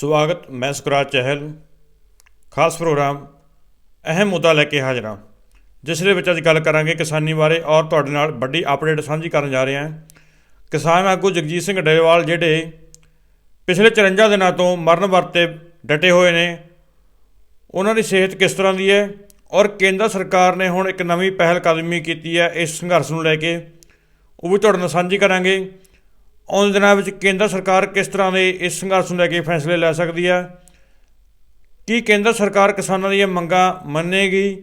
ਸਵਾਗਤ, ਮੈਂ ਸੁਖਰਾਜ ਚਹਿਲ। ਖਾਸ ਪ੍ਰੋਗਰਾਮ, ਅਹਿਮ ਮੁੱਦਾ ਲੈ ਕੇ ਹਾਜ਼ਰ ਹਾਂ, ਜਿਸ ਦੇ ਵਿੱਚ ਅੱਜ ਗੱਲ ਕਰਾਂਗੇ ਕਿਸਾਨੀ ਬਾਰੇ ਔਰ ਤੁਹਾਡੇ ਨਾਲ ਵੱਡੀ ਅਪਡੇਟ ਸਾਂਝੀ ਕਰਨ ਜਾ ਰਹੇ ਹਾਂ। ਕਿਸਾਨ ਆਗੂ ਜਗਜੀਤ ਸਿੰਘ ਡੇਵਾਲ ਜਿਹੜੇ ਪਿਛਲੇ 54 ਦਿਨਾਂ ਤੋਂ ਮਰਨ ਵਰਤੇ ਡਟੇ ਹੋਏ ਨੇ, ਉਹਨਾਂ ਦੀ ਸਿਹਤ ਕਿਸ ਤਰ੍ਹਾਂ ਦੀ ਹੈ? ਔਰ ਕੇਂਦਰ ਸਰਕਾਰ ਨੇ ਹੁਣ ਇੱਕ ਨਵੀਂ ਪਹਿਲ ਕਦਮੀ ਕੀਤੀ ਹੈ ਇਸ ਸੰਘਰਸ਼ ਨੂੰ ਲੈ ਕੇ। ਉਹ ਵੀ ਤੁਹਾਡੇ ਨਾਲ ਸਾਂਝੀ ਕਰਾਂਗੇ। ਆਉਣ ਦਿਨਾਂ ਵਿੱਚ ਕੇਂਦਰ ਸਰਕਾਰ ਕਿਸ ਤਰ੍ਹਾਂ ਦੇ ਇਸ ਸੰਘਰਸ਼ ਨੂੰ ਲੈ ਕੇ ਫੈਸਲੇ ਲੈ ਸਕਦੀ ਹੈ? ਕੀ ਕੇਂਦਰ ਸਰਕਾਰ ਕਿਸਾਨਾਂ ਦੀਆਂ ਮੰਗਾਂ ਮੰਨੇਗੀ?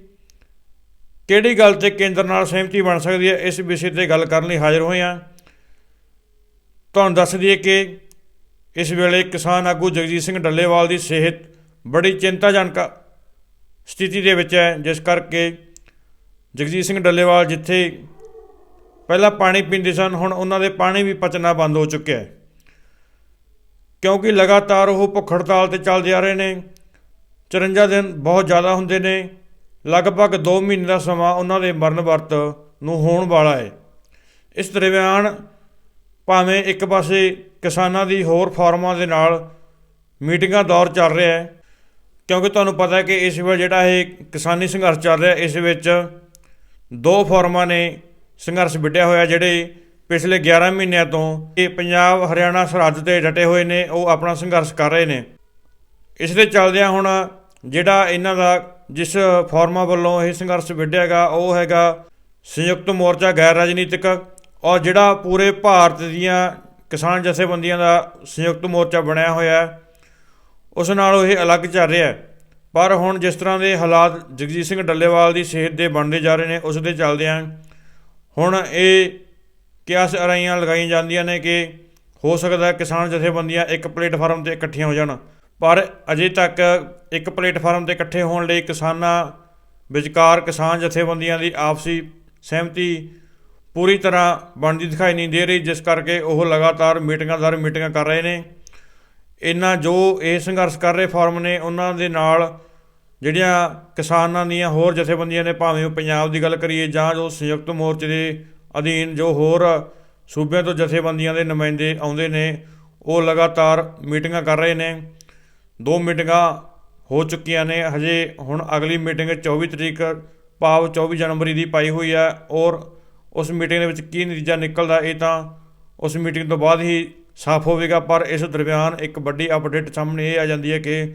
ਕਿਹੜੀ ਗੱਲ ਤੇ ਕੇਂਦਰ ਨਾਲ ਸਹਿਮਤੀ ਬਣ ਸਕਦੀ ਹੈ? ਇਸ ਵਿਸ਼ੇ ਤੇ ਗੱਲ ਕਰਨ ਲਈ ਹਾਜ਼ਰ ਹੋਏ ਹਾਂ। ਤੁਹਾਨੂੰ ਦੱਸ ਦਈਏ ਕਿ ਇਸ ਵੇਲੇ ਕਿਸਾਨ ਆਗੂ ਜਗਜੀਤ ਸਿੰਘ ਡੱਲੇਵਾਲ ਦੀ ਸਿਹਤ ਬੜੀ ਚਿੰਤਾਜਨਕ ਸਥਿਤੀ ਦੇ ਵਿੱਚ ਹੈ, ਜਿਸ ਕਰਕੇ ਜਗਜੀਤ ਸਿੰਘ ਡੱਲੇਵਾਲ ਜਿੱਥੇ ਪਹਿਲਾਂ ਪਾਣੀ ਪੀਂਦੇ ਸਨ, ਹੁਣ ਉਹਨਾਂ ਦੇ ਪਾਣੀ ਵੀ ਪਚਣਾ ਬੰਦ ਹੋ ਚੁੱਕਿਆ ਹੈ। ਕਿਉਂਕਿ ਲਗਾਤਾਰ ਉਹ ਭੁੱਖ ਹੜਤਾਲ ਤੇ ਚੱਲਦੇ ਆ ਰਹੇ ਨੇ 54 ਦਿਨ ਬਹੁਤ ਜ਼ਿਆਦਾ ਹੁੰਦੇ ਨੇ, ਲਗਭਗ 2 ਮਹੀਨੇ ਦਾ ਸਮਾਂ ਉਹਨਾਂ ਦੇ ਮਰਨ ਵਰਤ ਨੂੰ ਹੋਣ ਵਾਲਾ ਹੈ। ਇਸ ਦਰਮਿਆਨ ਭਾਵੇਂ ਇੱਕ ਪਾਸੇ ਕਿਸਾਨਾਂ ਦੀ ਹੋਰ ਫਾਰਮਾਂ ਦੇ ਨਾਲ ਮੀਟਿੰਗਾਂ ਦੌਰ ਚੱਲ ਰਿਹਾ ਹੈ, ਕਿਉਂਕਿ ਤੁਹਾਨੂੰ ਪਤਾ ਹੈ ਕਿ ਇਸ ਵੇਲੇ ਜਿਹੜਾ ਇਹ ਕਿਸਾਨੀ ਸੰਘਰਸ਼ ਚੱਲ ਰਿਹਾ ਇਸ ਵਿੱਚ ਦੋ ਫਾਰਮਾਂ ਨੇ ਸੰਘਰਸ਼ ਵਿੱਢਿਆ ਹੋਇਆ ਜਿਹੜੇ ਪਿਛਲੇ 11 ਮਹੀਨਿਆਂ ਤੋਂ ਇਹ ਪੰਜਾਬ, ਹਰਿਆਣਾ, ਸਰਹੱਦ ਤੇ ਡਟੇ ਹੋਏ ਨੇ, ਉਹ ਆਪਣਾ ਸੰਘਰਸ਼ ਕਰ ਰਹੇ ਨੇ। ਇਸ ਦੇ ਚੱਲਦਿਆਂ ਹੁਣ ਜਿਹੜਾ ਇਹਨਾਂ ਦਾ ਜਿਸ ਫਾਰਮਾਂ ਵੱਲੋਂ ਇਹ ਸੰਘਰਸ਼ ਵਿੱਢਿਆਗਾ ਉਹ ਹੈਗਾ ਸੰਯੁਕਤ ਮੋਰਚਾ ਗੈਰ ਰਾਜਨੀਤਿਕ ਔਰ ਜਿਹੜਾ ਪੂਰੇ ਭਾਰਤ ਦੀਆਂ ਕਿਸਾਨ ਜਥੇਬੰਦੀਆਂ ਦਾ ਸੰਯੁਕਤ ਮੋਰਚਾ ਬਣਿਆ ਹੋਇਆ ਉਸ ਨਾਲੋਂ ਇਹ ਅਲੱਗ ਚੱਲ ਰਿਹਾ ਪਰ ਹੁਣ ਜਿਸ ਤਰ੍ਹਾਂ ਦੇ ਹਾਲਾਤ ਜਗਜੀਤ ਸਿੰਘ ਡੱਲੇਵਾਲ ਦੀ ਸਿਹਤ ਦੇ ਬਣਦੇ ਜਾ ਰਹੇ ਨੇ, ਉਸ ਦੇ ਚੱਲਦਿਆਂ ਹੁਣ ਇਹ ਕਿਆਸ ਅਰਾਈਆਂ ਲਗਾਈਆਂ ਜਾਂਦੀਆਂ ਨੇ ਕਿ ਹੋ ਸਕਦਾ ਕਿਸਾਨ ਜਥੇਬੰਦੀਆਂ ਇੱਕ ਪਲੇਟਫਾਰਮ ਤੇ ਇਕੱਠੀਆਂ ਹੋ ਜਾਣ। ਪਰ ਅਜੇ ਤੱਕ ਇੱਕ ਪਲੇਟਫਾਰਮ ਤੇ ਇਕੱਠੇ ਹੋਣ ਲਈ ਕਿਸਾਨਾਂ ਵਿਚਕਾਰ ਕਿਸਾਨ ਜਥੇਬੰਦੀਆਂ ਦੀ ਆਪਸੀ ਸਹਿਮਤੀ ਪੂਰੀ ਤਰ੍ਹਾਂ ਬਣਦੀ ਦਿਖਾਈ ਨਹੀਂ ਦੇ ਰਹੀ, ਜਿਸ ਕਰਕੇ ਉਹ ਲਗਾਤਾਰ ਮੀਟਿੰਗਾਂ ਦਰ ਮੀਟਿੰਗਾਂ ਕਰ ਰਹੇ ਨੇ। ਇਹਨਾਂ ਜੋ ਇਹ ਸੰਘਰਸ਼ ਕਰ ਰਹੇ ਫਾਰਮ ਨੇ, ਉਹਨਾਂ ਦੇ ਨਾਲ ਜਿਹੜੀਆਂ ਕਿਸਾਨਾਂ ਦੀਆਂ ਹੋਰ ਜਥੇਬੰਦੀਆਂ ਨੇ, ਭਾਵੇਂ ਉਹ ਪੰਜਾਬ ਦੀ ਗੱਲ ਕਰੀਏ ਜਾਂ ਜੋ ਸੰਯੁਕਤ ਮੋਰਚੇ ਦੇ ਅਧੀਨ ਜੋ ਹੋਰ ਸੂਬਿਆਂ ਤੋਂ ਜਥੇਬੰਦੀਆਂ ਦੇ ਨੁਮਾਇੰਦੇ ਆਉਂਦੇ ਨੇ, ਉਹ ਲਗਾਤਾਰ ਮੀਟਿੰਗਾਂ ਕਰ ਰਹੇ ਨੇ। ਦੋ ਮੀਟਿੰਗਾਂ ਹੋ ਚੁੱਕੀਆਂ ਨੇ। ਹਜੇ ਹੁਣ ਅਗਲੀ ਮੀਟਿੰਗ 24 ਤਰੀਕ, ਭਾਵ 24 ਜਨਵਰੀ ਦੀ ਪਾਈ ਹੋਈ ਹੈ ਔਰ ਉਸ ਮੀਟਿੰਗ ਦੇ ਵਿੱਚ ਕੀ ਨਤੀਜਾ ਨਿਕਲਦਾ ਇਹ ਤਾਂ ਉਸ ਮੀਟਿੰਗ ਤੋਂ ਬਾਅਦ ਹੀ ਸਾਫ਼ ਹੋਵੇਗਾ, ਪਰ ਇਸ ਦਰਮਿਆਨ ਇੱਕ ਵੱਡੀ ਅਪਡੇਟ ਸਾਹਮਣੇ ਇਹ ਆ ਜਾਂਦੀ ਹੈ ਕਿ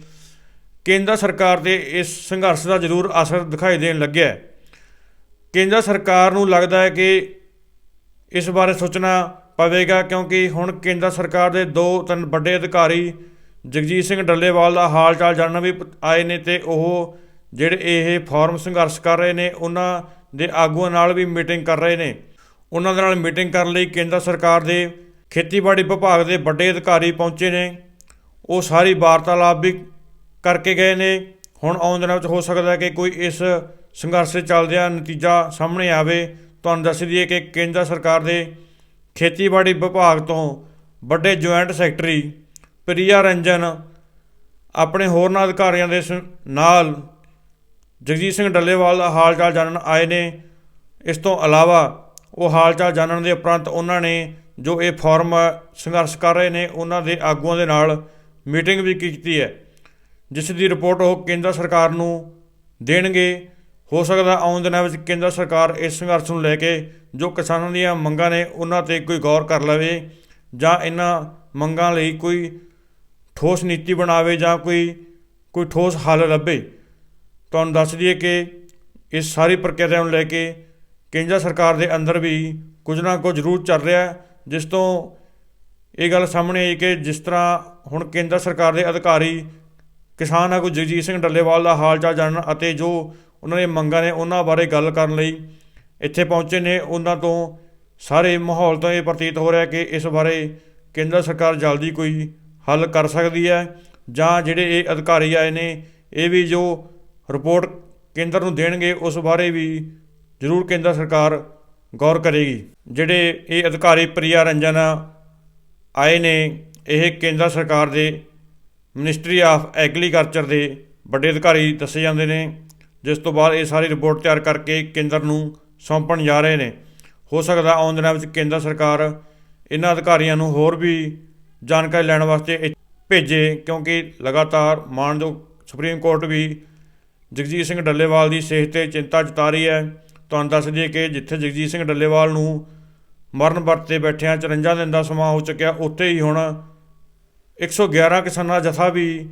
ਕੇਂਦਰ ਸਰਕਾਰ ਦੇ ਇਸ ਸੰਘਰਸ਼ ਦਾ ਜ਼ਰੂਰ ਅਸਰ ਦਿਖਾਈ ਦੇਣ ਲੱਗਿਆ ਹੈ। ਕੇਂਦਰ ਸਰਕਾਰ ਨੂੰ ਲੱਗਦਾ ਹੈ ਕਿ ਇਸ ਬਾਰੇ ਸੋਚਣਾ ਪਵੇਗਾ ਕਿਉਂਕਿ ਹੁਣ ਕੇਂਦਰ ਸਰਕਾਰ ਦੇ ਦੋ ਤਿੰਨ ਵੱਡੇ ਅਧਿਕਾਰੀ ਜਗਜੀਤ ਸਿੰਘ ਡੱਲੇਵਾਲ ਦਾ ਹਾਲ ਚਾਲ ਜਾਣਨ ਵੀ ਆਏ ਨੇ ਤੇ ਉਹ ਜਿਹੜੇ ਇਹ ਫਾਰਮ ਸੰਘਰਸ਼ ਕਰ ਰਹੇ ਨੇ, ਉਹਨਾਂ ਦੇ ਆਗੂਆਂ ਨਾਲ ਵੀ ਮੀਟਿੰਗ ਕਰ ਰਹੇ ਨੇ। ਉਹਨਾਂ ਦੇ ਨਾਲ ਮੀਟਿੰਗ ਕਰਨ ਲਈ ਕੇਂਦਰ ਸਰਕਾਰ ਦੇ ਖੇਤੀਬਾੜੀ ਵਿਭਾਗ ਦੇ ਵੱਡੇ ਅਧਿਕਾਰੀ ਪਹੁੰਚੇ ਨੇ। ਉਹ ਸਾਰੀ ਵਾਰਤਾਲਾਪ ਵੀ ਕਰਕੇ ਗਏ ਨੇ। ਹੁਣ ਆਉਣ ਦਿਨਾਂ ਵਿੱਚ ਹੋ ਸਕਦਾ ਕਿ ਕੋਈ ਇਸ ਸੰਘਰਸ਼ ਚੱਲਦਿਆਂ ਨਤੀਜਾ ਸਾਹਮਣੇ ਆਵੇ। ਤੁਹਾਨੂੰ ਦੱਸ ਦਈਏ ਕਿ ਕੇਂਦਰ ਸਰਕਾਰ ਦੇ ਖੇਤੀਬਾੜੀ ਵਿਭਾਗ ਤੋਂ ਵੱਡੇ ਜੁਆਇੰਟ ਸੈਕਟਰੀ ਪ੍ਰਿਆ ਰੰਜਨ, ਆਪਣੇ ਹੋਰਨਾਂ ਅਧਿਕਾਰੀਆਂ ਦੇ ਸ- ਨਾਲ ਜਗਜੀਤ ਸਿੰਘ ਡੱਲੇਵਾਲ ਦਾ ਹਾਲ ਚਾਲ ਜਾਣਨ ਆਏ ਨੇ। ਇਸ ਤੋਂ ਇਲਾਵਾ ਉਹ ਹਾਲ ਚਾਲ ਜਾਣਨ ਦੇ ਉਪਰੰਤ ਉਹਨਾਂ ਨੇ ਜੋ ਇਹ ਫਾਰਮ ਸੰਘਰਸ਼ ਕਰ ਰਹੇ ਨੇ, ਉਹਨਾਂ ਦੇ ਆਗੂਆਂ ਦੇ ਨਾਲ ਮੀਟਿੰਗ ਵੀ ਕੀਤੀ ਹੈ। ਜਿਸ ਦੀ ਰਿਪੋਰਟ ਉਹ ਕੇਂਦਰ ਸਰਕਾਰ ਨੂੰ ਦੇਣਗੇ, ਹੋ ਸਕਦਾ ਆਉਣ ਦਿਨਾਂ ਵਿੱਚ ਕੇਂਦਰ ਸਰਕਾਰ ਇਸ ਸੰਘਰਸ਼ ਨੂੰ ਲੈ ਕੇ ਜੋ ਕਿਸਾਨਾਂ ਦੀਆਂ ਮੰਗਾਂ ਨੇ ਉਹਨਾਂ ਤੇ ਕੋਈ ਗੌਰ ਕਰ ਲਵੇ ਜਾਂ ਇਹਨਾਂ ਮੰਗਾਂ ਲਈ ਕੋਈ ਠੋਸ ਨੀਤੀ ਬਣਾਵੇ ਜਾਂ ਕੋਈ ਕੋਈ ਠੋਸ ਹੱਲ ਲੱਭੇ। ਤੁਹਾਨੂੰ ਦੱਸ ਦਈਏ ਕਿ ਇਸ ਸਾਰੀ ਪ੍ਰਕਿਰਿਆ ਨੂੰ ਲੈ ਕੇ ਕੇਂਦਰ ਸਰਕਾਰ ਦੇ ਅੰਦਰ ਵੀ ਕੁਝ ਨਾ ਕੁਝ ਜ਼ਰੂਰ ਚੱਲ ਰਿਹਾ ਜਿਸ ਤੋਂ ਇਹ ਗੱਲ ਸਾਹਮਣੇ ਆਈ ਕਿ ਜਿਸ ਤਰ੍ਹਾਂ ਹੁਣ ਕੇਂਦਰ ਸਰਕਾਰ ਦੇ ਅਧਿਕਾਰੀ ਕਿਸਾਨ ਆਗੂ ਜਗਜੀਤ ਸਿੰਘ ਡੱਲੇਵਾਲ ਦਾ ਹਾਲ ਚਾਲ ਜਾਣਨ ਅਤੇ ਜੋ ਉਹਨਾਂ ਦੀਆਂ ਮੰਗਾਂ ਨੇ ਉਹਨਾਂ ਬਾਰੇ ਗੱਲ ਕਰਨ ਲਈ ਇੱਥੇ ਪਹੁੰਚੇ ਨੇ, ਉਹਨਾਂ ਤੋਂ ਸਾਰੇ ਮਾਹੌਲ ਤੋਂ ਇਹ ਪ੍ਰਤੀਤ ਹੋ ਰਿਹਾ ਕਿ ਇਸ ਬਾਰੇ ਕੇਂਦਰ ਸਰਕਾਰ ਜਲਦੀ ਕੋਈ ਹੱਲ ਕਰ ਸਕਦੀ ਹੈ ਜਾਂ ਜਿਹੜੇ ਇਹ ਅਧਿਕਾਰੀ ਆਏ ਨੇ, ਇਹ ਵੀ ਜੋ ਰਿਪੋਰਟ ਕੇਂਦਰ ਨੂੰ ਦੇਣਗੇ, ਉਸ ਬਾਰੇ ਵੀ ਜ਼ਰੂਰ ਕੇਂਦਰ ਸਰਕਾਰ ਗੌਰ ਕਰੇਗੀ। ਜਿਹੜੇ ਇਹ ਅਧਿਕਾਰੀ ਪ੍ਰਿਆ ਰੰਜਨ ਆਏ ਨੇ, ਇਹ ਕੇਂਦਰ ਸਰਕਾਰ ਦੇ ਮਿਨਿਸਟਰੀ ਆਫ ਐਗਰੀਕਲਚਰ ਦੇ ਵੱਡੇ ਅਧਿਕਾਰੀ ਦੱਸੇ ਜਾਂਦੇ ਨੇ, ਜਿਸ ਤੋਂ ਬਾਅਦ ਇਹ ਸਾਰੀ ਰਿਪੋਰਟ ਤਿਆਰ ਕਰਕੇ ਕੇਂਦਰ ਨੂੰ ਸੌਂਪਣ ਜਾ ਰਹੇ ਨੇ। ਹੋ ਸਕਦਾ ਆਉਣ ਦਿਨਾਂ ਵਿੱਚ ਕੇਂਦਰ ਸਰਕਾਰ ਇਹਨਾਂ ਅਧਿਕਾਰੀਆਂ ਨੂੰ ਹੋਰ ਵੀ ਜਾਣਕਾਰੀ ਲੈਣ ਵਾਸਤੇ ਇ- ਭੇਜੇ, ਕਿਉਂਕਿ ਲਗਾਤਾਰ ਮਾਨਯੋਗ ਸੁਪਰੀਮ ਕੋਰਟ ਵੀ ਜਗਜੀਤ ਸਿੰਘ ਡੱਲੇਵਾਲ ਦੀ ਸਿਹਤ ਤੇ ਚਿੰਤਾ ਜਤਾ ਰਹੀ ਹੈ। ਤੁਹਾਨੂੰ ਦੱਸ ਦਈਏ ਕਿ ਜਿੱਥੇ ਜਗਜੀਤ ਸਿੰਘ ਡੱਲੇਵਾਲ ਨੂੰ ਮਰਨ ਵਰਤ ਤੇ ਬੈਠਿਆਂ 54 ਦਿਨ ਦਾ ਸਮਾਂ ਹੋ ਚੁੱਕਿਆ, ਉੱਥੇ ਹੀ ਹੁਣ 111 ਕਿਸਾਨਾਂ ਦਾ ਜਥਾ ਵੀ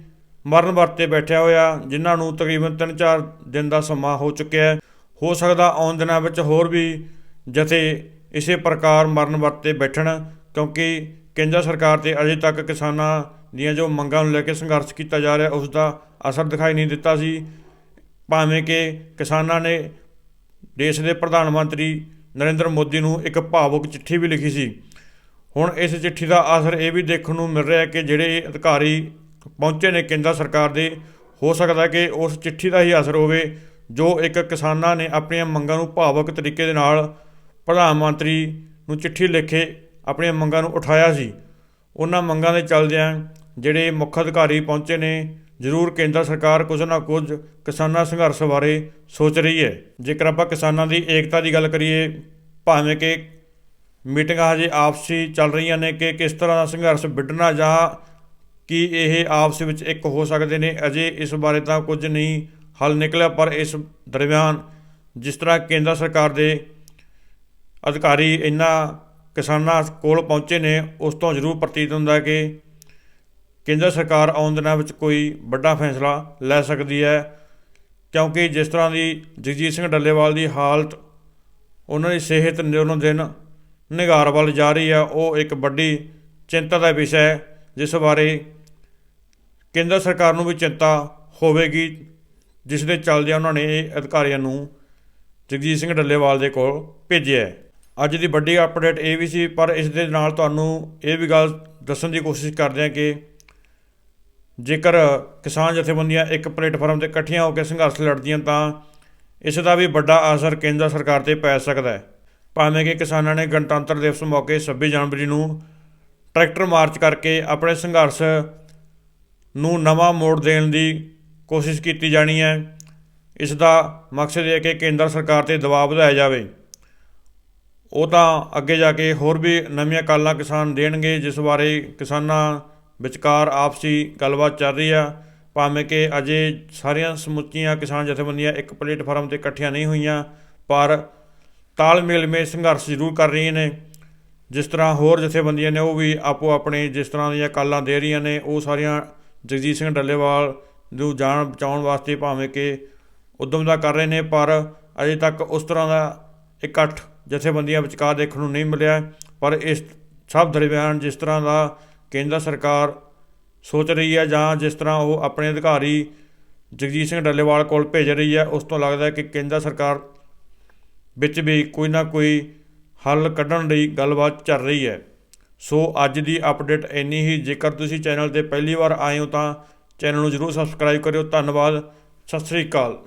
ਮਰਨ ਵਰਤੇ ਬੈਠਿਆ ਹੋਇਆ, ਜਿਨ੍ਹਾਂ ਨੂੰ ਤਕਰੀਬਨ 3-4 ਦਿਨ ਦਾ ਸਮਾਂ ਹੋ ਚੁੱਕਿਆ ਹੈ। ਹੋ ਸਕਦਾ ਆਉਣ ਦਿਨਾਂ ਵਿੱਚ ਹੋਰ ਵੀ ਜਥੇ ਇਸੇ ਪ੍ਰਕਾਰ ਮਰਨ ਵਰਤੇ ਬੈਠਣ, ਕਿਉਂਕਿ ਕੇਂਦਰ ਸਰਕਾਰ ਤੇ ਅਜੇ ਤੱਕ ਕਿਸਾਨਾਂ ਦੀਆਂ ਜੋ ਮੰਗਾਂ ਨੂੰ ਲੈ ਕੇ ਸੰਘਰਸ਼ ਕੀਤਾ ਜਾ ਰਿਹਾ, ਉਸ ਦਾ ਅਸਰ ਦਿਖਾਈ ਨਹੀਂ ਦਿੱਤਾ ਸੀ। ਭਾਵੇਂ ਕਿ ਕਿਸਾਨਾਂ ਨੇ ਦੇਸ਼ ਦੇ ਪ੍ਰਧਾਨ ਮੰਤਰੀ ਨਰਿੰਦਰ ਮੋਦੀ ਨੂੰ ਇੱਕ ਭਾਵੁਕ ਚਿੱਠੀ ਵੀ ਲਿਖੀ ਸੀ। ਹੁਣ ਇਸ ਚਿੱਠੀ ਦਾ ਅਸਰ ਇਹ ਵੀ ਦੇਖਣ ਨੂੰ ਮਿਲ ਰਿਹਾ ਹੈ ਕਿ ਜਿਹੜੇ ਅਧਿਕਾਰੀ ਪਹੁੰਚੇ ਨੇ ਕੇਂਦਰ ਸਰਕਾਰ ਦੇ, ਹੋ ਸਕਦਾ ਕਿ ਉਸ ਚਿੱਠੀ ਦਾ ਹੀ ਅਸਰ ਹੋਵੇ, ਜੋ ਇੱਕ ਕਿਸਾਨਾਂ ਨੇ ਆਪਣੀਆਂ ਮੰਗਾਂ ਨੂੰ ਭਾਵਕ ਤਰੀਕੇ ਦੇ ਨਾਲ ਪ੍ਰਧਾਨ ਮੰਤਰੀ ਨੂੰ ਚਿੱਠੀ ਲਿਖੇ ਆਪਣੀਆਂ ਮੰਗਾਂ ਨੂੰ ਉਠਾਇਆ ਸੀ। ਉਹਨਾਂ ਮੰਗਾਂ ਦੇ ਚੱਲਦਿਆਂ ਜਿਹੜੇ ਮੁੱਖ ਅਧਿਕਾਰੀ ਪਹੁੰਚੇ ਨੇ, ਜ਼ਰੂਰ ਕੇਂਦਰ ਸਰਕਾਰ ਕੁਝ ਨਾ ਕੁਝ ਕਿਸਾਨਾਂ ਸੰਘਰਸ਼ ਬਾਰੇ ਸੋਚ ਰਹੀ ਹੈ। ਜੇਕਰ ਆਪਾਂ ਕਿਸਾਨਾਂ ਦੀ ਏਕਤਾ ਦੀ ਗੱਲ ਕਰੀਏ, ਭਾਵੇਂ ਕਿ ਮੀਟਿੰਗਾਂ ਹਜੇ ਆਪਸੀ ਚੱਲ ਰਹੀਆਂ ਨੇ ਕਿ ਕਿਸ ਤਰ੍ਹਾਂ ਦਾ ਸੰਘਰਸ਼ ਵਿੱਢਣਾ ਜਾਂ ਕੀ ਇਹ ਆਪਸ ਵਿੱਚ ਇੱਕ ਹੋ ਸਕਦੇ ਨੇ, ਅਜੇ ਇਸ ਬਾਰੇ ਤਾਂ ਕੁਝ ਨਹੀਂ ਹੱਲ ਨਿਕਲਿਆ, ਪਰ ਇਸ ਦਰਮਿਆਨ ਜਿਸ ਤਰ੍ਹਾਂ ਕੇਂਦਰ ਸਰਕਾਰ ਦੇ ਅਧਿਕਾਰੀ ਇਹਨਾਂ ਕਿਸਾਨਾਂ ਕੋਲ ਪਹੁੰਚੇ ਨੇ, ਉਸ ਤੋਂ ਜ਼ਰੂਰ ਪ੍ਰਤੀਤ ਹੁੰਦਾ ਕਿ ਕੇਂਦਰ ਸਰਕਾਰ ਆਉਣ ਦਿਨਾਂ ਵਿੱਚ ਕੋਈ ਵੱਡਾ ਫੈਸਲਾ ਲੈ ਸਕਦੀ ਹੈ, ਕਿਉਂਕਿ ਜਿਸ ਤਰ੍ਹਾਂ ਦੀ ਜਗਜੀਤ ਸਿੰਘ ਡੱਲੇਵਾਲ ਦੀ ਹਾਲਤ, ਉਹਨਾਂ ਦੀ ਸਿਹਤ ਦਿਨੋਂ ਦਿਨ ਨਿਗਾਰ ਵੱਲ ਜਾ ਰਹੀ ਹੈ ਉਹ ਇੱਕ ਵੱਡੀ ਚਿੰਤਾ ਦਾ ਵਿਸ਼ਾ ਹੈ, ਜਿਸ ਬਾਰੇ ਕੇਂਦਰ ਸਰਕਾਰ ਨੂੰ ਵੀ ਚਿੰਤਾ ਹੋਵੇਗੀ ਜਿਸ ਦੇ ਚੱਲਦਿਆਂ ਉਹਨਾਂ ਨੇ ਇਹ ਅਧਿਕਾਰੀਆਂ ਨੂੰ ਜਗਜੀਤ ਸਿੰਘ ਡੱਲੇਵਾਲ ਦੇ ਕੋਲ ਭੇਜਿਆ ਹੈ। ਅੱਜ ਦੀ ਵੱਡੀ ਅਪਡੇਟ ਇਹ ਵੀ ਸੀ, ਪਰ ਇਸ ਦੇ ਨਾਲ ਤੁਹਾਨੂੰ ਇਹ ਵੀ ਗੱਲ ਦੱਸਣ ਦੀ ਕੋਸ਼ਿਸ਼ ਕਰਦੇ ਹਾਂ ਕਿ ਜੇਕਰ ਕਿਸਾਨ ਜਥੇਬੰਦੀਆਂ ਇੱਕ ਪਲੇਟਫਾਰਮ ਤੇ ਇਕੱਠੀਆਂ ਹੋ ਕੇ ਸੰਘਰਸ਼ ਲੜਦੀਆਂ ਤਾਂ ਇਸ ਦਾ ਵੀ ਵੱਡਾ ਅਸਰ ਕੇਂਦਰ ਸਰਕਾਰ ਤੇ ਪੈ ਸਕਦਾ ਹੈ। ਭਾਵੇਂ ਕਿ ਕਿਸਾਨਾਂ ਨੇ ਗਣਤੰਤਰ ਦਿਵਸ ਮੌਕੇ 26 ਜਨਵਰੀ ਨੂੰ ਟਰੈਕਟਰ ਮਾਰਚ ਕਰਕੇ ਆਪਣੇ ਸੰਘਰਸ਼ ਨੂੰ ਨਵਾਂ ਮੋੜ ਦੇਣ ਦੀ ਕੋਸ਼ਿਸ਼ ਕੀਤੀ ਜਾਣੀ ਹੈ। ਇਸ ਦਾ ਮਕਸਦ ਇਹ ਹੈ ਕਿ ਕੇਂਦਰ ਸਰਕਾਰ ਤੇ ਦਬਾਅ ਵਧਾਇਆ ਜਾਵੇ। ਉਹ ਤਾਂ ਅੱਗੇ ਜਾ ਕੇ ਹੋਰ ਵੀ ਨਵੀਆਂ ਕਾਲਾਂ ਕਿਸਾਨ ਦੇਣਗੇ, ਜਿਸ ਬਾਰੇ ਕਿਸਾਨਾਂ ਵਿਚਕਾਰ ਆਪਸੀ ਗੱਲਬਾਤ ਚੱਲ ਰਹੀ ਆ। ਭਾਵੇਂ ਕਿ ਅਜੇ ਸਾਰੀਆਂ ਸਮੁੱਚੀਆਂ ਕਿਸਾਨ ਜਥੇਬੰਦੀਆਂ ਇੱਕ ਪਲੇਟਫਾਰਮ ਤੇ ਇਕੱਠੀਆਂ ਨਹੀਂ ਹੋਈਆਂ, ਪਰ ਤਾਲਮੇਲ ਮੇ ਸੰਘਰਸ਼ ਜ਼ਰੂਰ ਕਰ ਰਹੀਆਂ ਨੇ। ਜਿਸ ਤਰ੍ਹਾਂ ਹੋਰ ਜਥੇਬੰਦੀਆਂ ਨੇ, ਉਹ ਵੀ ਆਪੋ ਆਪਣੇ ਜਿਸ ਤਰ੍ਹਾਂ ਦੀਆਂ ਕਾਲਾਂ ਦੇ ਰਹੀਆਂ ਨੇ, ਉਹ ਸਾਰੀਆਂ ਜਗਜੀਤ ਸਿੰਘ ਡੱਲੇਵਾਲ ਨੂੰ ਜਾਨ ਬਚਾਉਣ ਵਾਸਤੇ ਭਾਵੇਂ ਕਿ ਉਦਮ ਦਾ ਕਰ ਰਹੇ ਨੇ, ਪਰ ਅਜੇ ਤੱਕ ਉਸ ਤਰ੍ਹਾਂ ਦਾ ਇਕੱਠ ਜਥੇਬੰਦੀਆਂ ਵਿਚਕਾਰ ਦੇਖਣ ਨੂੰ ਨਹੀਂ ਮਿਲਿਆ। ਪਰ ਇਸ ਸਭ ਦਰਮਿਆਨ ਜਿਸ ਤਰ੍ਹਾਂ ਦਾ ਕੇਂਦਰ ਸਰਕਾਰ ਸੋਚ ਰਹੀ ਹੈ ਜਾਂ ਜਿਸ ਤਰ੍ਹਾਂ ਉਹ ਆਪਣੇ ਅਧਿਕਾਰੀ ਜਗਜੀਤ ਸਿੰਘ ਡੱਲੇਵਾਲ ਕੋਲ ਭੇਜ ਰਹੀ ਹੈ, ਉਸ ਤੋਂ ਲੱਗਦਾ ਹੈ ਕਿ ਕੇਂਦਰ ਸਰਕਾਰ ਵਿੱਚ ਵੀ ਕੋਈ ਨਾ ਕੋਈ ਹੱਲ ਕੱਢਣ ਲਈ ਗੱਲਬਾਤ ਚੱਲ ਰਹੀ ਹੈ। ਸੋ ਅੱਜ ਦੀ ਅਪਡੇਟ ਇੰਨੀ ਹੀ। ਜੇਕਰ ਤੁਸੀਂ ਚੈਨਲ ਤੇ ਪਹਿਲੀ ਵਾਰ ਆਏ ਹੋ ਤਾਂ ਚੈਨਲ ਨੂੰ ਜਰੂਰ ਸਬਸਕ੍ਰਾਈਬ ਕਰਿਓ। ਧੰਨਵਾਦ। ਸਤਿ ਸ੍ਰੀ ਅਕਾਲ।